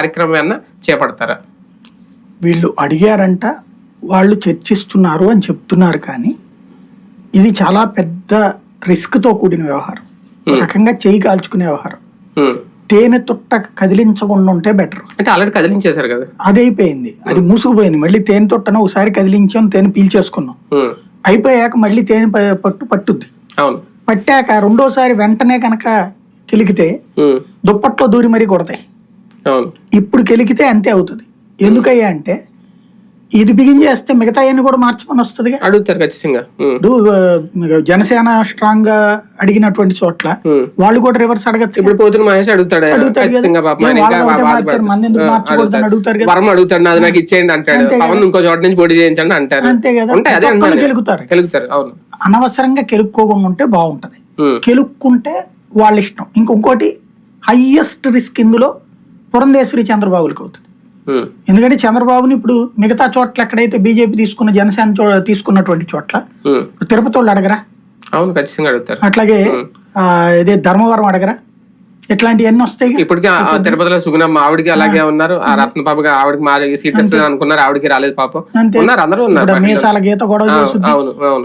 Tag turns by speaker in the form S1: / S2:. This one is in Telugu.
S1: కార్యక్రమం ఏమన్నా చేపడతారా.
S2: వీళ్ళు అడిగారంట వాళ్ళు చర్చిస్తున్నారు అని చెప్తున్నారు కానీ ఇది చాలా పెద్ద రిస్క్తో కూడిన వ్యవహారం. రకంగా చేయి కాల్చుకునే వ్యవహారం. తేనె తుట్ట కదిలించకుండా ఉంటే బెటర్.
S1: అంటే ఆల్రెడీ కదిలించేశారు కదా?
S2: అది అయిపోయింది అది మూసుకుపోయింది. మళ్ళీ తేనె తొట్టను ఒకసారి కదిలించాం తేనె పీల్చేసుకున్నాం. అయిపోయాక మళ్ళీ తేనె పట్టు పట్టుద్ది. పట్టాక రెండోసారి వెంటనే కనుక కెలికితే. దుప్పట్లో దూరి మరీ కొడతాయి. ఇప్పుడు కెలికితే అంతే అవుతుంది. ఎందుకయ్యా అంటే ఇది బిగిన్ చేస్తే మిగతా అన్ని కూడా మార్చమని వస్తుందిగా?
S1: అడుగుతారు ఖచ్చితంగా.
S2: జనసేన స్ట్రాంగ్గా అడిగినటువంటి చోట్ల. వాళ్ళు కూడా రివర్స్ అడగచ్చు
S1: ఇప్పుడు పోతున్న మహేష్ అడుగుతాడు?
S2: అడుగుతారు.
S1: వరం అడుగుతాడు నాది నాకు ఇచ్చేయండి అంటాడు. పవన్ ఇంకో చోట నుంచి పోటీ చేయించండి అంటారు.
S2: అంతే కదా.
S1: అదే.
S2: గెలుగుతారు.
S1: గెలుగుతారు అవును.
S2: అనవసరంగా కెలుక్కోకుండా ఉంటే బాగుంటది. కెలుక్కుంటే వాళ్ళ ఇష్టం. ఇంకొకటి హైయెస్ట్ రిస్క్ ఇందులో పురంధేశ్వరి చంద్రబాబులకు అవుతుంది. ఎందుకంటే చంద్రబాబుని ఇప్పుడు మిగతా చోట్ల ఎక్కడైతే బీజేపీ తీసుకున్న జనసేన తీసుకున్నటువంటి చోట్ల. తిరుపతి వాళ్ళు అడగరా?
S1: అవును ఖచ్చితంగా అడుగుతారు.
S2: అట్లాగే ఆ, ఇదే ధర్మవరం అడగరా? ఇట్లాంటివన్నీ వస్తాయి
S1: ఇప్పటికీ తిరుపతిలో సుగుణమ్మ ఆవిడకి అలాగే ఉన్నారు. ఆ రత్న పాపకి ఆవిడకి మా సీట్ వస్తుంది అనుకున్నారు. ఆవిడకి రాలేదు పాపం.
S2: అంతే.
S1: ఉన్నారు అందరూ ఉన్నారు.
S2: మీసాల గీత గొడవ
S1: అవును అవును.